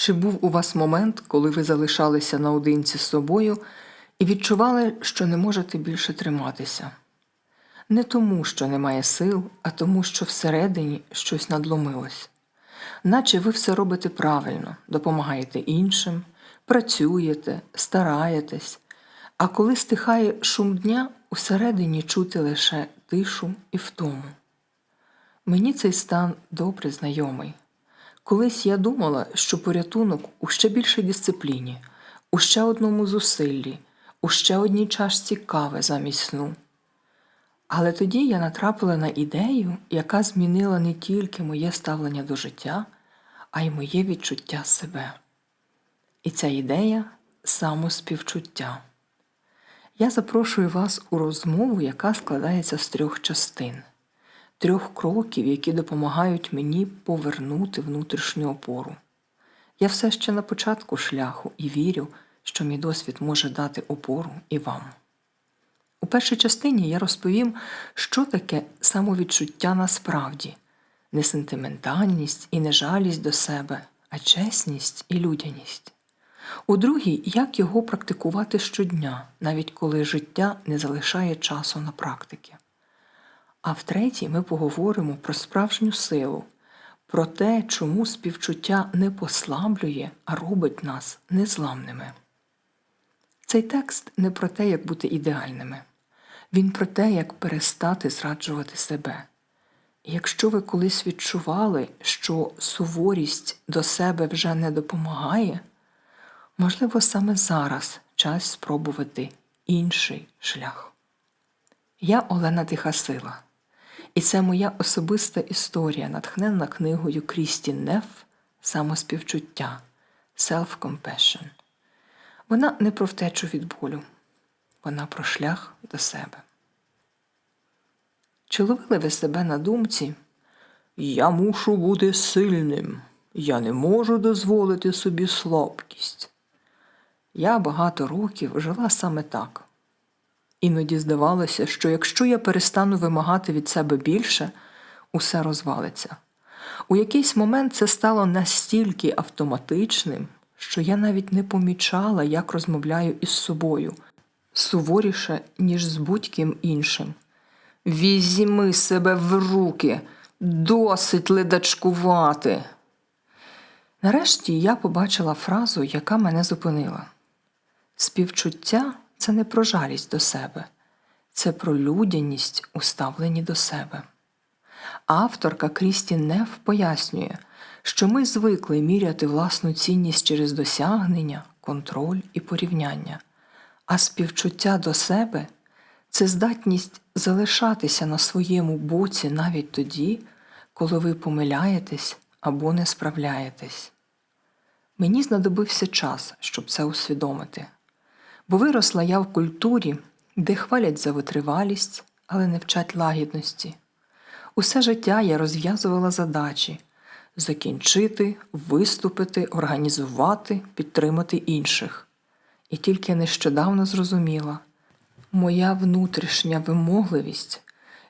Чи був у вас момент, коли ви залишалися наодинці з собою і відчували, що не можете більше триматися? Не тому, що немає сил, а тому, що всередині щось надломилось. Наче ви все робите правильно, допомагаєте іншим, працюєте, стараєтесь, а коли стихає шум дня, усередині чути лише тишу і втому. Мені цей стан добре знайомий. Колись я думала, що порятунок у ще більшій дисципліні, у ще одному зусиллі, у ще одній чашці кави замість сну. Але тоді я натрапила на ідею, яка змінила не тільки моє ставлення до життя, а й моє відчуття себе. І ця ідея самоспівчуття. Я запрошую вас у розмову, яка складається з трьох частин, трьох кроків, які допомагають мені повернути внутрішню опору. Я все ще на початку шляху і вірю, що мій досвід може дати опору і вам. У першій частині я розповім, що таке самовідчуття насправді, не сентиментальність і не жалість до себе, а чесність і людяність. У другій, як його практикувати щодня, навіть коли життя не залишає часу на практики. А в третій ми поговоримо про справжню силу, про те, чому співчуття не послаблює, а робить нас незламними. Цей текст не про те, як бути ідеальними, він про те, як перестати зраджувати себе. Якщо ви колись відчували, що суворість до себе вже не допомагає, можливо, саме зараз час спробувати інший шлях. Я Олена Тихасила, і це моя особиста історія, натхненна книгою Крістін Неф Самоспівчуття Self-Compassion. Вона не про втечу від болю, вона про шлях до себе. Чи ловили ви себе на думці? Я мушу бути сильним, я не можу дозволити собі слабкість. Я багато років жила саме так. Іноді здавалося, що якщо я перестану вимагати від себе більше, усе розвалиться. У якийсь момент це стало настільки автоматичним, що я навіть не помічала, як розмовляю із собою, суворіше, ніж з будь-ким іншим. Візьми себе в руки, досить ледачкувати. Нарешті я побачила фразу, яка мене зупинила. Співчуття це не про жалість до себе, це про людяність у ставленні до себе. Авторка Крісті Неф пояснює, що ми звикли міряти власну цінність через досягнення, контроль і порівняння, а співчуття до себе це здатність залишатися на своєму боці навіть тоді, коли ви помиляєтесь або не справляєтесь. Мені знадобився час, щоб це усвідомити, бо виросла я в культурі, де хвалять за витривалість, але не вчать лагідності. Усе життя я розв'язувала задачі закінчити, виступити, організувати, підтримати інших. І тільки нещодавно зрозуміла, моя внутрішня вимогливість,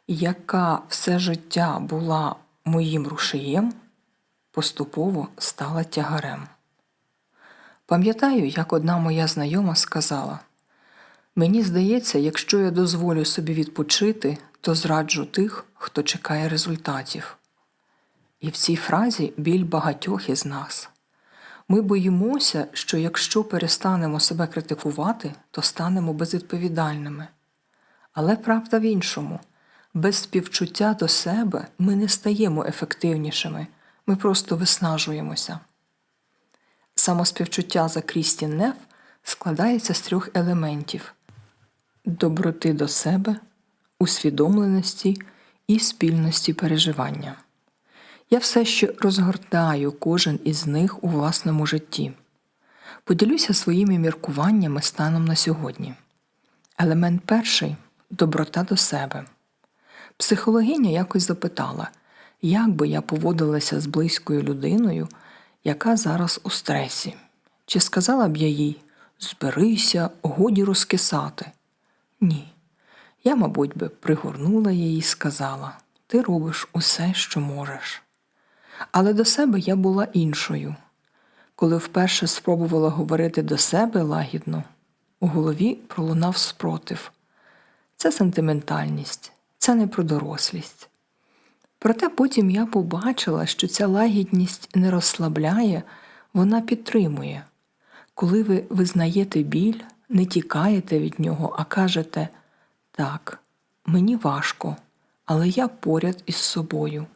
яка все життя була моїм рушієм, поступово стала тягарем. Пам'ятаю, як одна моя знайома сказала мені здається, якщо я дозволю собі відпочити, то зраджу тих, хто чекає результатів. І в цій фразі біль багатьох із нас. Ми боїмося, що якщо перестанемо себе критикувати, то станемо безвідповідальними. Але правда в іншому без співчуття до себе ми не стаємо ефективнішими, ми просто виснажуємося. Самоспівчуття за Крістін Неф складається з трьох елементів доброти до себе, усвідомленості і спільності переживання. Я все ще розгортаю кожен із них у власному житті. Поділюся своїми міркуваннями станом на сьогодні. Елемент перший доброта до себе. Психологиня якось запитала, як би я поводилася з близькою людиною, яка зараз у стресі. Чи сказала б я їй зберися, годі розкисати? Ні. Я, мабуть, би пригорнула її і сказала ти робиш усе, що можеш. Але до себе я була іншою. Коли вперше спробувала говорити до себе лагідно, у голові пролунав спротив. Це сентиментальність, це не про дорослість. Проте потім я побачила, що ця лагідність не розслабляє, вона підтримує. Коли ви визнаєте біль, не тікаєте від нього, а кажете так, мені важко, але я поряд із собою.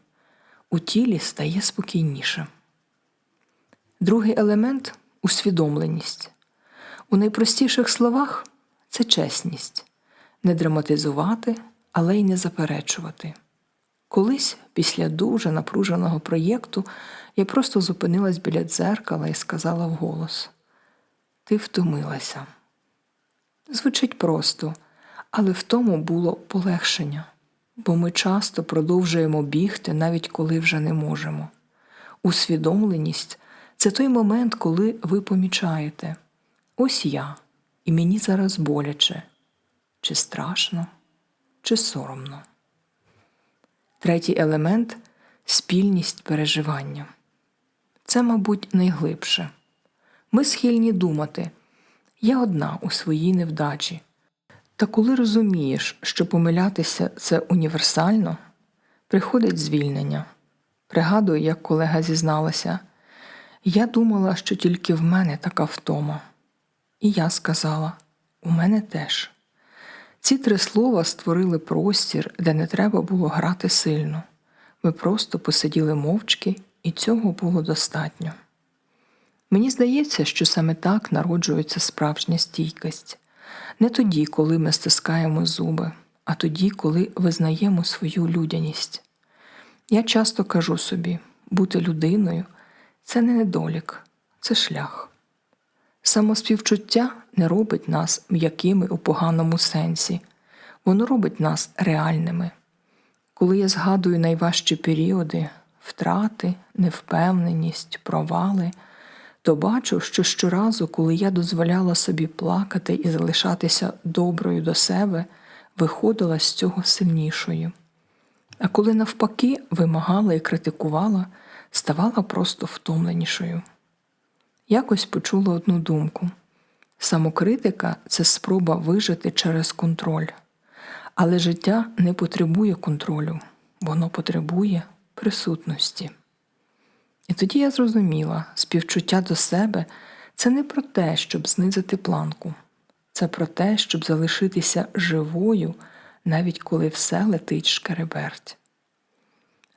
У тілі стає спокійніше. Другий елемент усвідомленість. У найпростіших словах це чесність не драматизувати, але й не заперечувати. Колись, після дуже напруженого проєкту, я просто зупинилась біля дзеркала і сказала вголос: Ти втомилася. Звучить просто, але в тому було полегшення, бо ми часто продовжуємо бігти, навіть коли вже не можемо. Усвідомленість це той момент, коли ви помічаєте ось я, і мені зараз боляче, чи страшно, чи соромно. Третій елемент спільність переживання. Це, мабуть, найглибше. Ми схильні думати я одна у своїй невдачі. Та коли розумієш, що помилятися це універсально, приходить звільнення. Пригадую, як колега зізналася, я думала, що тільки в мене така втома. І я сказала у мене теж. Ці три слова створили простір, де не треба було грати сильно. Ми просто посиділи мовчки, і цього було достатньо. Мені здається, що саме так народжується справжня стійкість не тоді, коли ми стискаємо зуби, а тоді, коли визнаємо свою людяність. Я часто кажу собі, бути людиною це не недолік, це шлях. Самоспівчуття не робить нас м'якими у поганому сенсі, воно робить нас реальними. Коли я згадую найважчі періоди, втрати, невпевненість, провали, то бачу, що щоразу, коли я дозволяла собі плакати і залишатися доброю до себе, виходила з цього сильнішою. А коли навпаки вимагала і критикувала, ставала просто втомленішою. Якось почула одну думку самокритика це спроба вижити через контроль. Але життя не потребує контролю, воно потребує присутності. І тоді я зрозуміла, співчуття до себе це не про те, щоб знизити планку, це про те, щоб залишитися живою, навіть коли все летить шкереберть.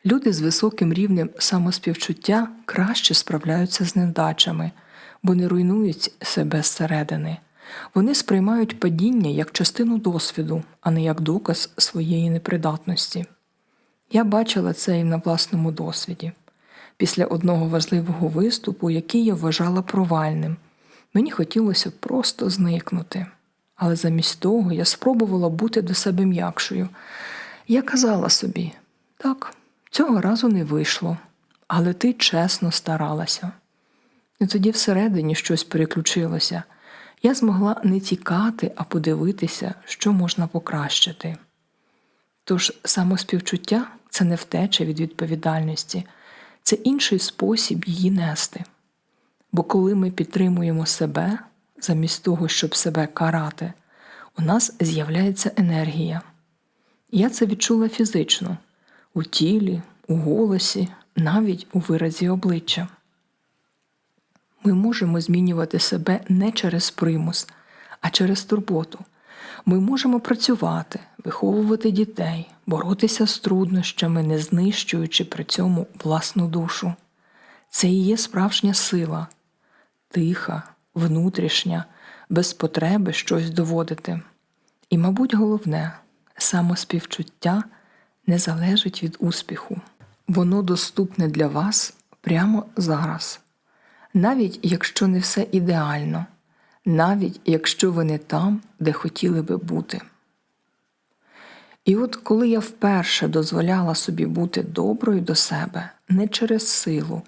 Люди з високим рівнем самоспівчуття краще справляються з невдачами, бо не руйнують себе зсередини. Вони сприймають падіння як частину досвіду, а не як доказ своєї непридатності. Я бачила це і на власному досвіді. Після одного важливого виступу, який я вважала провальним, мені хотілося просто зникнути. Але замість того я спробувала бути до себе м'якшою. Я казала собі так, цього разу не вийшло, але ти чесно старалася. І тоді всередині щось переключилося. Я змогла не тікати, а подивитися, що можна покращити. Тож самоспівчуття це не втеча від відповідальності, це інший спосіб її нести. Бо коли ми підтримуємо себе, замість того, щоб себе карати, у нас з'являється енергія. Я це відчула фізично у тілі, у голосі, навіть у виразі обличчя. Ми можемо змінювати себе не через примус, а через турботу. Ми можемо працювати, виховувати дітей, боротися з труднощами, не знищуючи при цьому власну душу. Це і є справжня сила, тиха, внутрішня, без потреби щось доводити. І, мабуть, головне, самоспівчуття не залежить від успіху. Воно доступне для вас прямо зараз навіть якщо не все ідеально, навіть якщо ви не там, де хотіли би бути. І от коли я вперше дозволяла собі бути доброю до себе не через силу,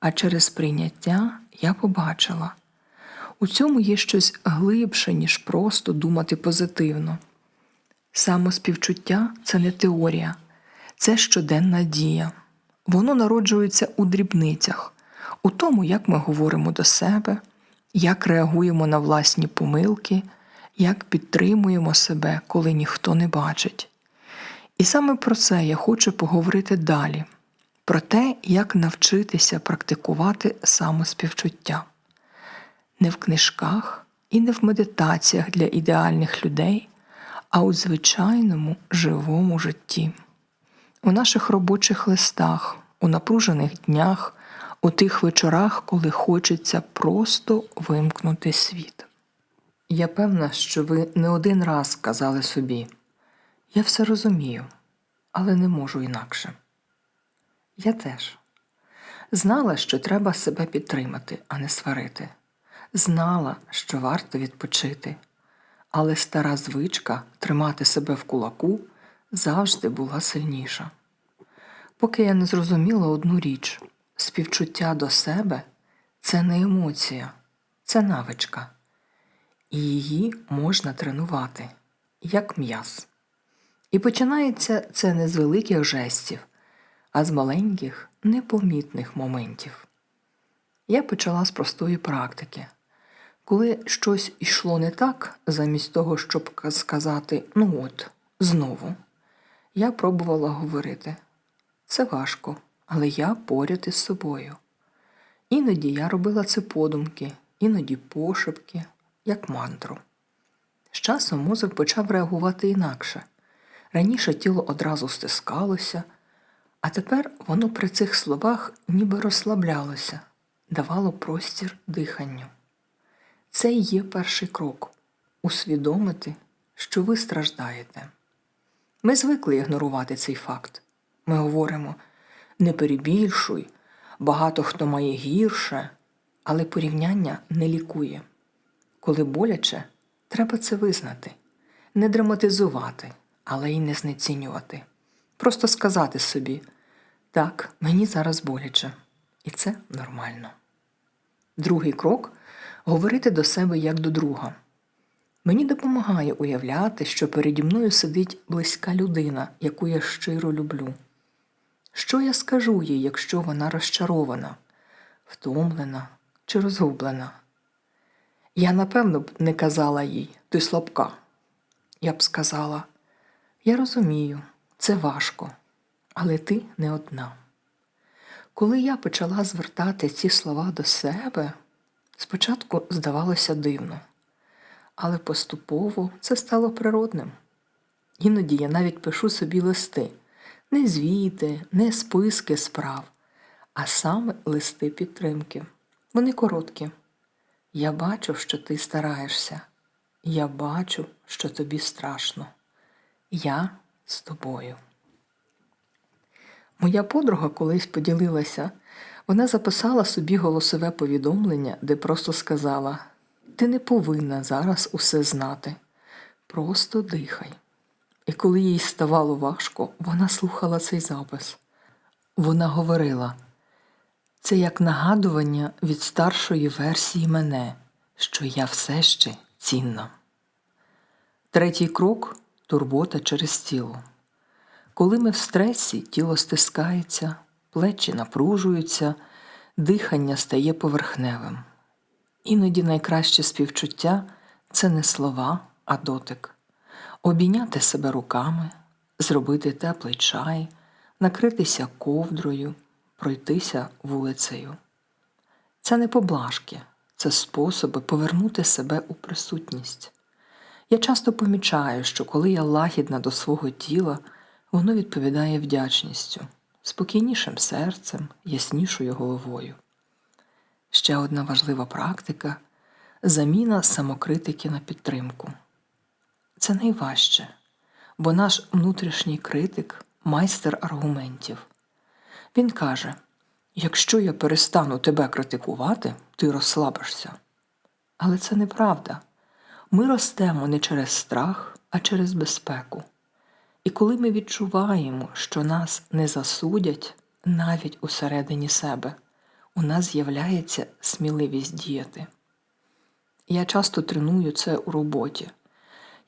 а через прийняття, я побачила у цьому є щось глибше, ніж просто думати позитивно. Самоспівчуття це не теорія, це щоденна дія. Воно народжується у дрібницях, у тому, як ми говоримо до себе, як реагуємо на власні помилки, як підтримуємо себе, коли ніхто не бачить. І саме про це я хочу поговорити далі: про те, як навчитися практикувати самоспівчуття. Не в книжках і не в медитаціях для ідеальних людей, а у звичайному живому житті, у наших робочих листах, у напружених днях, у тих вечорах, коли хочеться просто вимкнути світ. Я певна, що ви не один раз казали собі, я все розумію, але не можу інакше. Я теж знала, що треба себе підтримати, а не сварити. Знала, що варто відпочити, але стара звичка тримати себе в кулаку завжди була сильніша. Поки я не зрозуміла одну річ співчуття до себе це не емоція, це навичка, і її можна тренувати, як м'яз. І починається це не з великих жестів, а з маленьких, непомітних моментів. Я почала з простої практики. Коли щось йшло не так, замість того, щоб сказати ну от, знову, я пробувала говорити це важко, але я поряд із собою. Іноді я робила це подумки, іноді пошепки, як мантру. З часом мозок почав реагувати інакше. Раніше тіло одразу стискалося, а тепер воно при цих словах ніби розслаблялося, давало простір диханню. Це і є перший крок усвідомити, що ви страждаєте. Ми звикли ігнорувати цей факт. Ми говоримо не перебільшуй, багато хто має гірше, але порівняння не лікує. Коли боляче, треба це визнати, не драматизувати, але й не знецінювати. Просто сказати собі так, мені зараз боляче, і це нормально. Другий крок говорити до себе як до друга. Мені допомагає уявляти, що переді мною сидить близька людина, яку я щиро люблю. Що я скажу їй, якщо вона розчарована, втомлена чи розгублена? Я напевно б не казала їй ти слабка. Я б сказала, я розумію, це важко, але ти не одна. Коли я почала звертати ці слова до себе, спочатку здавалося дивно, але поступово це стало природним. Іноді я навіть пишу собі листи не звіти, не списки справ, а саме листи підтримки. Вони короткі. Я бачу, що ти стараєшся. Я бачу, що тобі страшно. Я з тобою. Моя подруга колись поділилася, вона записала собі голосове повідомлення, де просто сказала: Ти не повинна зараз усе знати, просто дихай. І коли їй ставало важко, вона слухала цей запис. Вона говорила це як нагадування від старшої версії мене, що я все ще цінна. Третій крок турбота через тіло. Коли ми в стресі, тіло стискається, плечі напружуються, дихання стає поверхневим. Іноді найкраще співчуття це не слова, а дотик обійняти себе руками, зробити теплий чай, накритися ковдрою, пройтися вулицею. Це не поблажки, це способи повернути себе у присутність. Я часто помічаю, що коли я лагідна до свого тіла, воно відповідає вдячністю, спокійнішим серцем, яснішою головою. Ще одна важлива практика заміна самокритики на підтримку. Це найважче, бо наш внутрішній критик майстер аргументів. Він каже: якщо я перестану тебе критикувати, ти розслабишся. Але це неправда. Ми ростемо не через страх, а через безпеку. І коли ми відчуваємо, що нас не засудять навіть усередині себе, у нас з'являється сміливість діяти. Я часто треную це у роботі.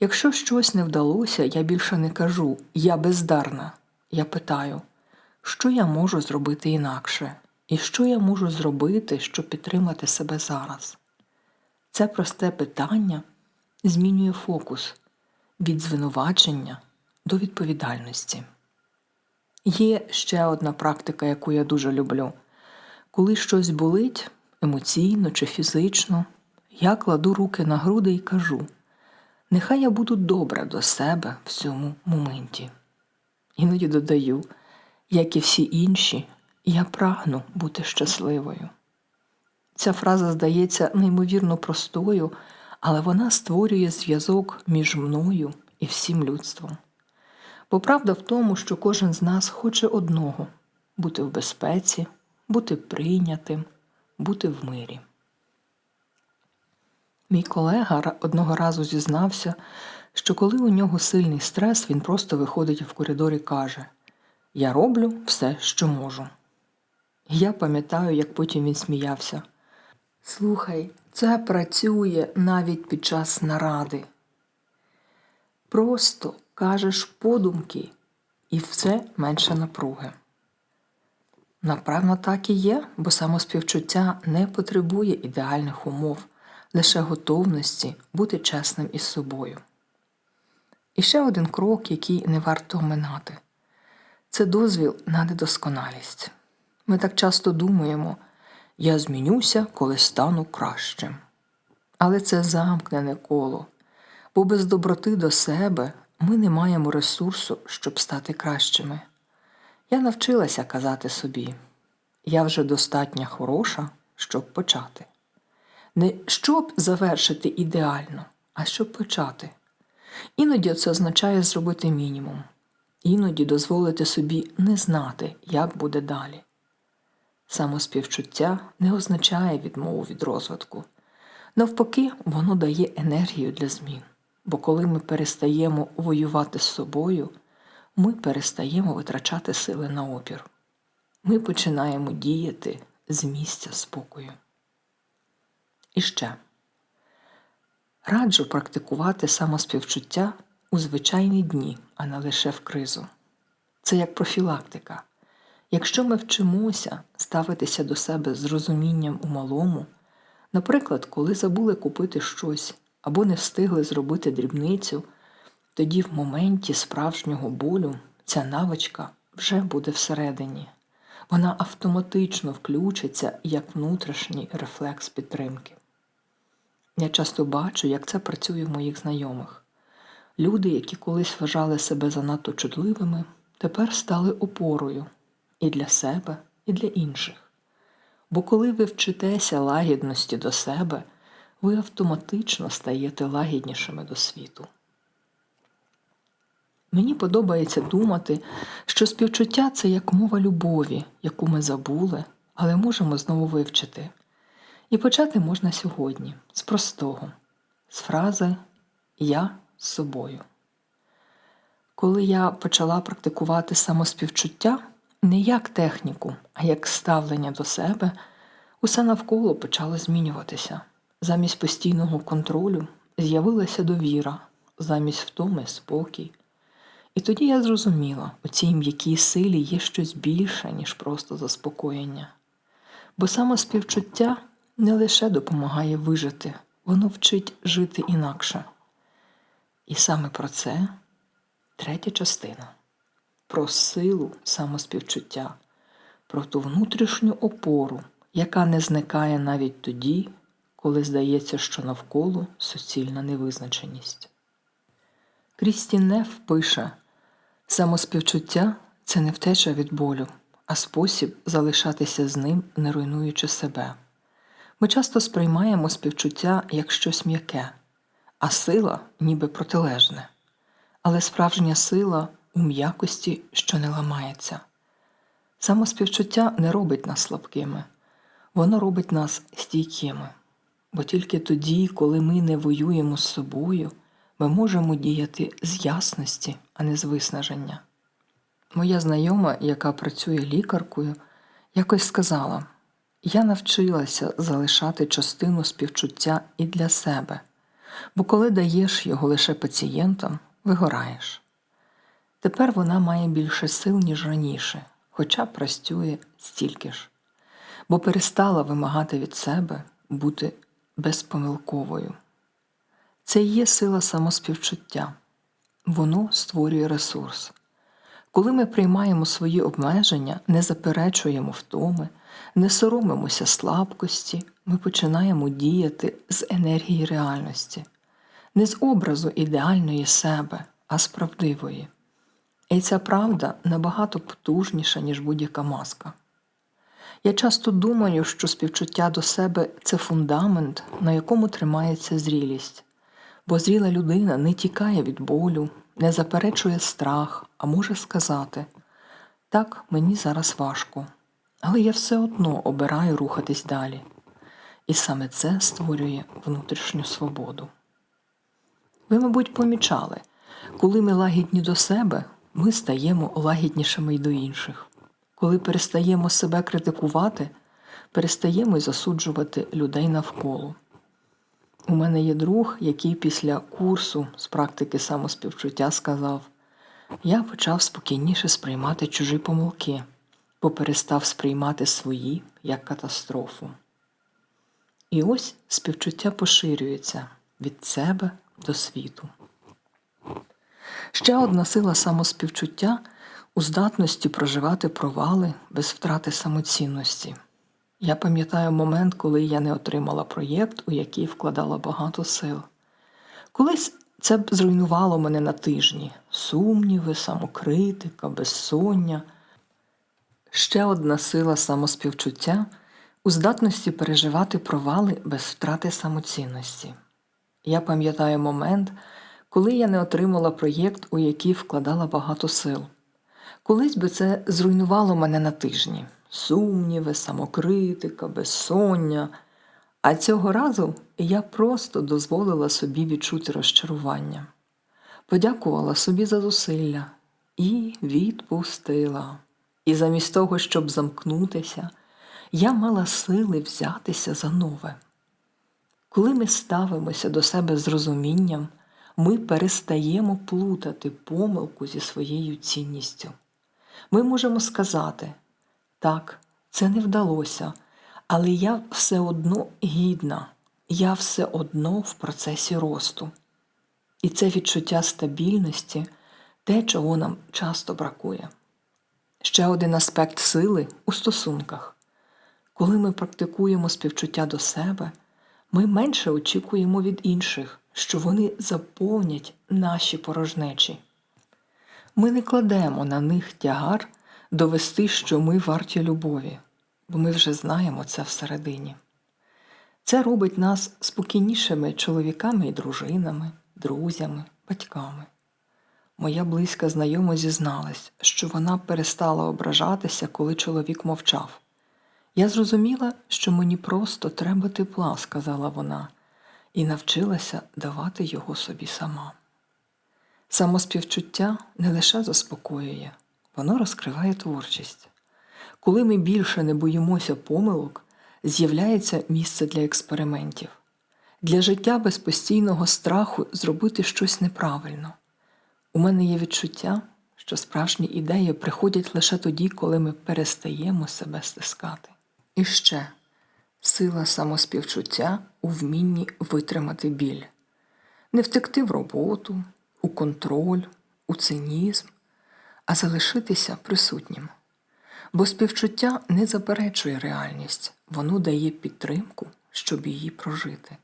Якщо щось не вдалося, я більше не кажу я бездарна. Я питаю, що я можу зробити інакше, І що я можу зробити, щоб підтримати себе зараз? Це просте питання змінює фокус від звинувачення до відповідальності. Є ще одна практика, яку я дуже люблю. Коли щось болить емоційно чи фізично, я кладу руки на груди і кажу: нехай я буду добра до себе в цьому моменті. Іноді додаю, як і всі інші, я прагну бути щасливою. Ця фраза здається неймовірно простою, але вона створює зв'язок між мною і всім людством. Бо правда в тому, що кожен з нас хоче одного бути в безпеці, бути прийнятим, бути в мирі. Мій колега одного разу зізнався, що коли у нього сильний стрес, він просто виходить в коридор і каже: Я роблю все, що можу. Я пам'ятаю, як потім він сміявся. Слухай, це працює навіть під час наради. Просто кажеш подумки, і все менше напруги. Напевно, так і є, бо самоспівчуття не потребує ідеальних умов, лише готовності бути чесним із собою. І ще один крок, який не варто оминати це дозвіл на недосконалість. Ми так часто думаємо, я змінюся, коли стану кращим. Але це замкнене коло, бо без доброти до себе ми не маємо ресурсу, щоб стати кращими. Я навчилася казати собі, я вже достатньо хороша, щоб почати. Не щоб завершити ідеально, а щоб почати. Іноді це означає зробити мінімум, іноді дозволити собі не знати, як буде далі. Самоспівчуття не означає відмову від розвитку. Навпаки, воно дає енергію для змін. Бо коли ми перестаємо воювати з собою, ми перестаємо витрачати сили на опір. Ми починаємо діяти з місця спокою. І ще раджу практикувати самоспівчуття у звичайні дні, а не лише в кризу. Це як профілактика. Якщо ми вчимося ставитися до себе з розумінням у малому, наприклад, коли забули купити щось або не встигли зробити дрібницю, тоді в моменті справжнього болю ця навичка вже буде всередині. Вона автоматично включиться як внутрішній рефлекс підтримки. Я часто бачу, як це працює в моїх знайомих. Люди, які колись вважали себе занадто чутливими, тепер стали опорою і для себе, і для інших. Бо коли ви вчитеся лагідності до себе, ви автоматично стаєте лагіднішими до світу. Мені подобається думати, що співчуття це як мова любові, яку ми забули, але можемо знову вивчити. І почати можна сьогодні з простого, з фрази Я з собою. Коли я почала практикувати самоспівчуття не як техніку, а як ставлення до себе, усе навколо почало змінюватися. Замість постійного контролю з'явилася довіра, замість втоми спокій. І тоді я зрозуміла, у цій м'якій силі є щось більше, ніж просто заспокоєння. Бо самоспівчуття не лише допомагає вижити, воно вчить жити інакше. І саме про це третя частина про силу самоспівчуття, про ту внутрішню опору, яка не зникає навіть тоді, коли здається, що навколо суцільна невизначеність. Крістін Неф пише самоспівчуття це не втеча від болю, а спосіб залишатися з ним, не руйнуючи себе. Ми часто сприймаємо співчуття як щось м'яке, а сила ніби протилежне. Але справжня сила у м'якості, що не ламається. Самоспівчуття не робить нас слабкими, воно робить нас стійкими. Бо тільки тоді, коли ми не воюємо з собою, ми можемо діяти з ясності, а не з виснаження. Моя знайома, яка працює лікаркою, якось сказала: я навчилася залишати частину співчуття і для себе, бо коли даєш його лише пацієнтам, вигораєш. Тепер вона має більше сил, ніж раніше, хоча працює стільки ж. бо перестала вимагати від себе бути безпомилковою. Це і є сила самоспівчуття. Воно створює ресурс. Коли ми приймаємо свої обмеження, не заперечуємо втоми, не соромимося слабкості, ми починаємо діяти з енергії реальності, не з образу ідеальної себе, а з правдивої. І ця правда набагато потужніша, ніж будь-яка маска. Я часто думаю, що співчуття до себе це фундамент, на якому тримається зрілість, бо зріла людина не тікає від болю, не заперечує страх, а може сказати так, мені зараз важко, але я все одно обираю рухатись далі. І саме це створює внутрішню свободу. Ви, мабуть, помічали, коли ми лагідні до себе, ми стаємо лагіднішими й до інших. Коли перестаємо себе критикувати, перестаємо й засуджувати людей навколо. У мене є друг, який після курсу з практики самоспівчуття сказав: я почав спокійніше сприймати чужі помилки, бо перестав сприймати свої як катастрофу. І ось співчуття поширюється від себе до світу. Ще одна сила самоспівчуття у здатності проживати провали без втрати самоцінності. Я пам'ятаю момент, коли я не отримала проєкт, у який вкладала багато сил. Колись це б зруйнувало мене на тижні сумніви, самокритика, безсоння. Ще одна сила самоспівчуття у здатності переживати провали без втрати самоцінності. Я пам'ятаю момент, коли я не отримала проєкт, у який вкладала багато сил. Колись би це зруйнувало мене на тижні сумніви, самокритика, безсоння. А цього разу я просто дозволила собі відчути розчарування, подякувала собі за зусилля і відпустила. І замість того, щоб замкнутися, я мала сили взятися за нове. Коли ми ставимося до себе з розумінням, ми перестаємо плутати помилку зі своєю цінністю. Ми можемо сказати так, це не вдалося, але я все одно гідна, я все одно в процесі росту. І це відчуття стабільності те, чого нам часто бракує. Ще один аспект сили у стосунках. Коли ми практикуємо співчуття до себе, ми менше очікуємо від інших, що вони заповнять наші порожнечі. Ми не кладемо на них тягар довести, що ми варті любові, бо ми вже знаємо це всередині. Це робить нас спокійнішими чоловіками і дружинами, друзями, батьками. Моя близька знайома зізналась, що вона перестала ображатися, коли чоловік мовчав. Я зрозуміла, що мені просто треба тепла, сказала вона, і навчилася давати його собі сама. Самоспівчуття не лише заспокоює, воно розкриває творчість. Коли ми більше не боїмося помилок, з'являється місце для експериментів, для життя без постійного страху зробити щось неправильно. У мене є відчуття, що справжні ідеї приходять лише тоді, коли ми перестаємо себе стискати. І ще сила самоспівчуття у вмінні витримати біль, не втекти в роботу, у контроль, у цинізм, а залишитися присутнім. Бо співчуття не заперечує реальність, воно дає підтримку, щоб її прожити.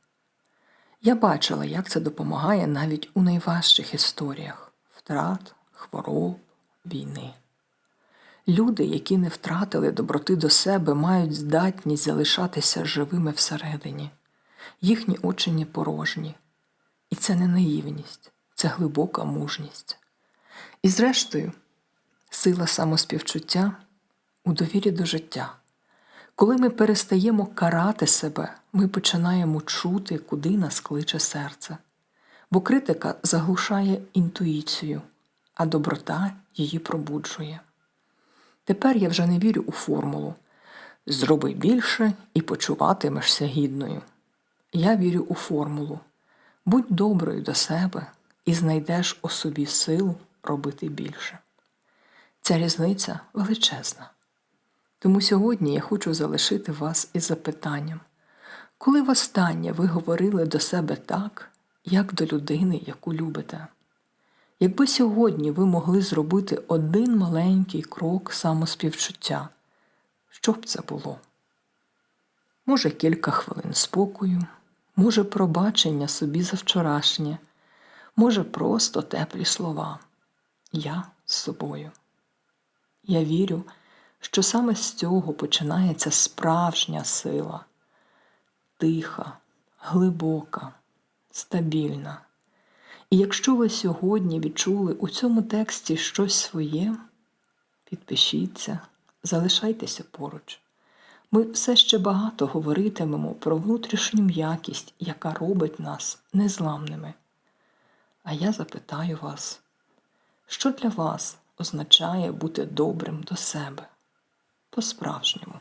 Я бачила, як це допомагає навіть у найважчих історіях втрат, хвороб, війни. Люди, які не втратили доброти до себе, мають здатність залишатися живими всередині, їхні очі не порожні. І це не наївність, це глибока мужність. І зрештою, сила самоспівчуття у довірі до життя. Коли ми перестаємо карати себе, ми починаємо чути, куди нас кличе серце. Бо критика заглушає інтуїцію, а доброта її пробуджує. Тепер я вже не вірю у формулу зроби більше і почуватимешся гідною. Я вірю у формулу будь доброю до себе і знайдеш у собі силу робити більше. Ця різниця величезна. Тому сьогодні я хочу залишити вас із запитанням, коли востаннє ви говорили до себе так, як до людини, яку любите? Якби сьогодні ви могли зробити один маленький крок самоспівчуття, що б це було? Може, кілька хвилин спокою, може, пробачення собі за вчорашнє, може, просто теплі слова. Я з собою. Я вірю, що саме з цього починається справжня сила, тиха, глибока, стабільна. І якщо ви сьогодні відчули у цьому тексті щось своє, підпишіться, залишайтеся поруч. Ми все ще багато говоритимемо про внутрішню м'якість, яка робить нас незламними. А я запитаю вас, що для вас означає бути добрим до себе по-справжньому?